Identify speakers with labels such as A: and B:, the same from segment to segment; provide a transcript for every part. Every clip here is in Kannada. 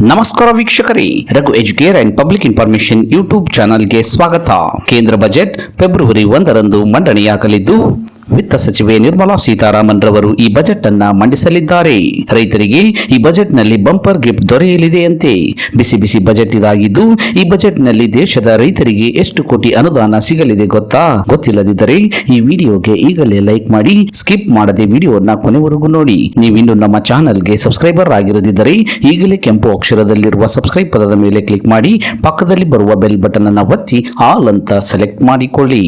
A: ನಮಸ್ಕಾರ ವೀಕ್ಷಕರೇ, Raghu Educare and public information YouTube ಚಾನಲ್ಗೆ ಸ್ವಾಗತ. ಕೇಂದ್ರ ಬಜೆಟ್ ಫೆಬ್ರವರಿ ಒಂದರಂದು ಮಂಡನೆಯಾಗಲಿದ್ದು ವಿತ್ತ ಸಚಿವೆ ನಿರ್ಮಲಾ ಸೀತಾರಾಮನ್ ರವರು ಈ ಬಜೆಟ್ ಅನ್ನ ಮಂಡಿಸಲಿದ್ದಾರೆ. ರೈತರಿಗೆ ಈ ಬಜೆಟ್ನಲ್ಲಿ ಬಂಪರ್ ಗಿಫ್ಟ್ ದೊರೆಯಲಿದೆಯಂತೆ. ಬಿಸಿ ಬಿಸಿ ಬಜೆಟ್ ಇದಾಗಿದ್ದು, ಈ ಬಜೆಟ್ನಲ್ಲಿ ದೇಶದ ರೈತರಿಗೆ ಎಷ್ಟು ಕೋಟಿ ಅನುದಾನ ಸಿಗಲಿದೆ ಗೊತ್ತಾ? ಗೊತ್ತಿಲ್ಲದಿದ್ದರೆ ಈ ವಿಡಿಯೋಗೆ ಈಗಲೇ ಲೈಕ್ ಮಾಡಿ, ಸ್ಕಿಪ್ ಮಾಡದೆ ವಿಡಿಯೋನ ಕೊನೆವರೆಗೂ ನೋಡಿ. ನೀವಿನ್ನು ನಮ್ಮ ಚಾನೆಲ್ಗೆ ಸಬ್ಸ್ಕ್ರೈಬರ್ ಆಗಿರದಿದ್ದರೆ ಈಗಲೇ ಕೆಂಪು ಅಕ್ಷರದಲ್ಲಿರುವ ಸಬ್ಸ್ಕ್ರೈಬ್ ಪದದ ಮೇಲೆ ಕ್ಲಿಕ್ ಮಾಡಿ, ಪಕ್ಕದಲ್ಲಿ ಬರುವ ಬೆಲ್ ಬಟನ್ ಅನ್ನು ಒತ್ತಿ, ಆಲ್ ಅಂತ ಸೆಲೆಕ್ಟ್ ಮಾಡಿಕೊಳ್ಳಿ.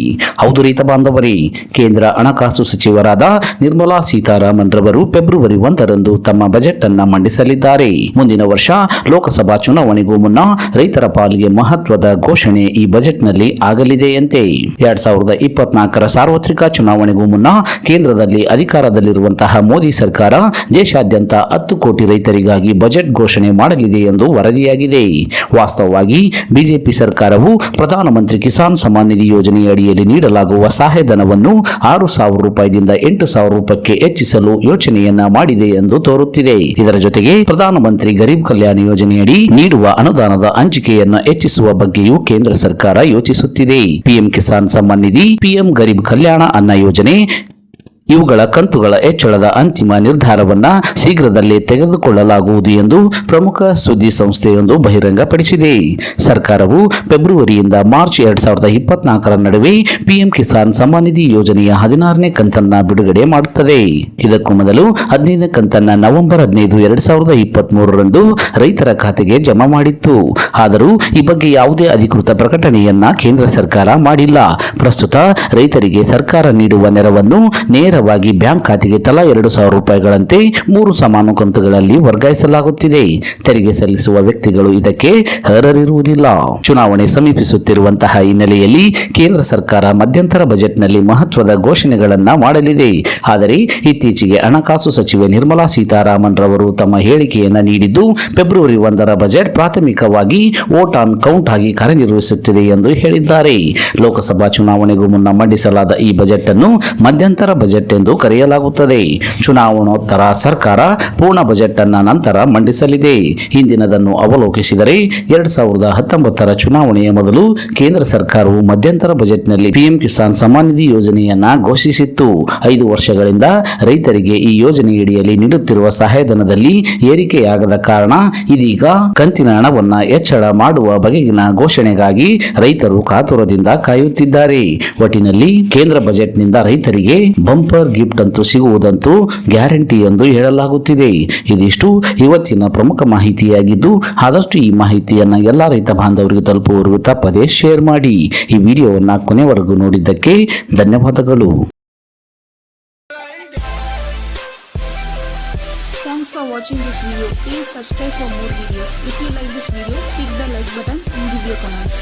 A: ಹೌದು ರೈತ ಬಾಂಧವರೇ, ಕೇಂದ್ರ ಹಣಕಾಸು ಸಚಿವರಾದ ನಿರ್ಮಲಾ ಸೀತಾರಾಮನ್ ರವರು ಫೆಬ್ರವರಿ ಒಂದರಂದು ತಮ್ಮ ಬಜೆಟ್ ಅನ್ನು ಮಂಡಿಸಲಿದ್ದಾರೆ. ಮುಂದಿನ ವರ್ಷ ಲೋಕಸಭಾ ಚುನಾವಣೆಗೂ ಮುನ್ನ ರೈತರ ಪಾಲಿಗೆ ಮಹತ್ವದ ಘೋಷಣೆ ಈ ಬಜೆಟ್ನಲ್ಲಿ ಆಗಲಿದೆಯಂತೆ. ಎರಡ್ ಸಾವಿರದ ಇಪ್ಪತ್ನಾಲ್ಕರ ಸಾರ್ವತ್ರಿಕ ಚುನಾವಣೆಗೂ ಮುನ್ನ ಕೇಂದ್ರದಲ್ಲಿ ಅಧಿಕಾರದಲ್ಲಿರುವಂತಹ ಮೋದಿ ಸರ್ಕಾರ ದೇಶಾದ್ಯಂತ ಹತ್ತು ಕೋಟಿ ರೈತರಿಗಾಗಿ ಬಜೆಟ್ ಘೋಷಣೆ ಮಾಡಲಿದೆ ಎಂದು ವರದಿಯಾಗಿದೆ. ವಾಸ್ತವವಾಗಿ ಬಿಜೆಪಿ ಸರ್ಕಾರವು ಪ್ರಧಾನಮಂತ್ರಿ ಕಿಸಾನ್ ಸಮ್ಮಾನ್ ನಿಧಿ ಯೋಜನೆಯ ಅಡಿಯಲ್ಲಿ ನೀಡಲಾಗುವ ಸಹಾಯಧನವನ್ನು ಆರು ಸಾವಿರ ರೂಪಾಯಿದಿಂದ ಎಂಟು ಸಾವಿರ ರೂಪಾಯಿಗೆ ಹೆಚ್ಚಿಸಲು ಯೋಚನೆಯನ್ನ ಮಾಡಿದೆ ಎಂದು ತೋರುತ್ತಿದೆ. ಇದರ ಜೊತೆಗೆ ಪ್ರಧಾನಮಂತ್ರಿ ಗರೀಬ್ ಕಲ್ಯಾಣ ಯೋಜನೆಯಡಿ ನೀಡುವ ಅನುದಾನದ ಹಂಚಿಕೆಯನ್ನ ಹೆಚ್ಚಿಸುವ ಬಗ್ಗೆಯೂ ಕೇಂದ್ರ ಸರ್ಕಾರ ಯೋಚಿಸುತ್ತಿದೆ. ಪಿಎಂ ಕಿಸಾನ್ ಸಮ್ಮಾನ್ ನಿಧಿ, ಪಿಎಂ ಗರೀಬ್ ಕಲ್ಯಾಣ ಅನ್ನ ಯೋಜನೆ ಇವುಗಳ ಕಂತುಗಳ ಹೆಚ್ಚಳದ ಅಂತಿಮ ನಿರ್ಧಾರವನ್ನ ಶೀಘ್ರದಲ್ಲೇ ತೆಗೆದುಕೊಳ್ಳಲಾಗುವುದು ಎಂದು ಪ್ರಮುಖ ಸುದ್ದಿ ಸಂಸ್ಥೆಯೊಂದು ಬಹಿರಂಗಪಡಿಸಿದೆ. ಸರ್ಕಾರವು ಫೆಬ್ರವರಿಯಿಂದ ಮಾರ್ಚ್ ಎರಡ್ ಸಾವಿರದ ಇಪ್ಪತ್ನಾಲ್ಕರ ನಡುವೆ ಪಿಎಂ ಕಿಸಾನ್ ಸಮ್ಮಾನ್ ನಿಧಿ ಯೋಜನೆಯ ಹದಿನಾರನೇ ಕಂತನ್ನ ಬಿಡುಗಡೆ ಮಾಡುತ್ತದೆ. ಇದಕ್ಕೂ ಮೊದಲು ಹದಿನೈದನೇ ಕಂತನ್ನ ನವೆಂಬರ್ ಹದಿನೈದು ಎರಡ್ ಸಾವಿರದ ಇಪ್ಪತ್ತ್ ರೈತರ ಖಾತೆಗೆ ಜಮಾ ಮಾಡಿತ್ತು. ಆದರೂ ಈ ಬಗ್ಗೆ ಯಾವುದೇ ಅಧಿಕೃತ ಪ್ರಕಟಣೆಯನ್ನ ಕೇಂದ್ರ ಸರ್ಕಾರ ಮಾಡಿಲ್ಲ. ಪ್ರಸ್ತುತ ರೈತರಿಗೆ ಸರ್ಕಾರ ನೀಡುವ ನೆರವನ್ನು ನೇರವಾಗಿ ಬ್ಯಾಂಕ್ ಖಾತೆಗೆ ತಲಾ ಎರಡು ಸಾವಿರ ರೂಪಾಯಿಗಳಂತೆ ಮೂರು ಸಮಾನ ಕಂತುಗಳಲ್ಲಿ ವರ್ಗಾಯಿಸಲಾಗುತ್ತಿದೆ. ತೆರಿಗೆ ಸಲ್ಲಿಸುವ ವ್ಯಕ್ತಿಗಳು ಇದಕ್ಕೆ ಅರ್ಹರಿರುವುದಿಲ್ಲ. ಚುನಾವಣೆ ಸಮೀಪಿಸುತ್ತಿರುವಂತಹ ಹಿನ್ನೆಲೆಯಲ್ಲಿ ಕೇಂದ್ರ ಸರ್ಕಾರ ಮಧ್ಯಂತರ ಬಜೆಟ್ನಲ್ಲಿ ಮಹತ್ವದ ಘೋಷಣೆಗಳನ್ನು ಮಾಡಲಿದೆ. ಆದರೆ ಇತ್ತೀಚೆಗೆ ಹಣಕಾಸು ಸಚಿವೆ ನಿರ್ಮಲಾ ಸೀತಾರಾಮನ್ ರವರು ತಮ್ಮ ಹೇಳಿಕೆಯನ್ನು ನೀಡಿದ್ದು, ಫೆಬ್ರವರಿ ಒಂದರ ಬಜೆಟ್ ಪ್ರಾಥಮಿಕವಾಗಿ ವೋಟ್ ಆನ್ ಕೌಂಟ್ ಆಗಿ ಕಾರ್ಯನಿರ್ವಹಿಸುತ್ತಿದೆ ಎಂದು ಹೇಳಿದ್ದಾರೆ. ಲೋಕಸಭಾ ಚುನಾವಣೆಗೂ ಮುನ್ನ ಮಂಡಿಸಲಾದ ಈ ಬಜೆಟ್ ಅನ್ನು ಮಧ್ಯಂತರ ಬಜೆಟ್ ಎಂದು ಕರೆಯಲಾಗುತ್ತದೆ. ಚುನಾವಣೋತ್ತರ ಸರ್ಕಾರ ಪೂರ್ಣ ಬಜೆಟ್ ಅನ್ನ ನಂತರ ಮಂಡಿಸಲಿದೆ. ಹಿಂದಿನದನ್ನು ಅವಲೋಕಿಸಿದರೆ ಎರಡ್ ಸಾವಿರದ ಹತ್ತೊಂಬತ್ತರ ಚುನಾವಣೆಯ ಮೊದಲು ಕೇಂದ್ರ ಸರ್ಕಾರವು ಮಧ್ಯಂತರ ಬಜೆಟ್ನಲ್ಲಿ ಪಿಎಂ ಕಿಸಾನ್ ಸಮ್ಮಾನ್ ನಿಧಿ ಯೋಜನೆಯನ್ನ ಘೋಷಿಸಿತ್ತು. ಐದು ವರ್ಷಗಳಿಂದ ರೈತರಿಗೆ ಈ ಯೋಜನೆಯಡಿಯಲ್ಲಿ ನೀಡುತ್ತಿರುವ ಸಹಾಯಧನದಲ್ಲಿ ಏರಿಕೆಯಾಗದ ಕಾರಣ ಇದೀಗ ಕಂತಿನ ಹಣವನ್ನ ಹೆಚ್ಚಳ ಮಾಡುವ ಬಗೆಗಿನ ಘೋಷಣೆಗಾಗಿ ರೈತರು ಕಾತುರದಿಂದ ಕಾಯುತ್ತಿದ್ದಾರೆ. ಒಟ್ಟಿನಲ್ಲಿ ಕೇಂದ್ರ ಬಜೆಟ್ನಿಂದ ರೈತರಿಗೆ ಬಂಪರ್ ಗಿಫ್ಟ್ ಅಂತೂ ಸಿಗುವುದಂತೂ ಗ್ಯಾರಂಟಿ ಎಂದು ಹೇಳಲಾಗುತ್ತಿದೆ ಇದಿಷ್ಟು ಇವತ್ತಿನ ಪ್ರಮುಖ ಮಾಹಿತಿಯಾಗಿದ್ದು ಆದಷ್ಟು ಈ ಮಾಹಿತಿಯನ್ನು ಎಲ್ಲ ರೈತ ಬಾಂಧವರಿಗೆ ತಲುಪುವವರೆಗೂ ತಪ್ಪದೇ ಶೇರ್ ಮಾಡಿ ಈ ವಿಡಿಯೋವನ್ನು ಕೊನೆವರೆಗೂ ನೋಡಿದ್ದಕ್ಕೆ ಧನ್ಯವಾದಗಳು
B: Thanks for watching this video. Please subscribe for more videos. If you like this video, click the like buttons and give your comments.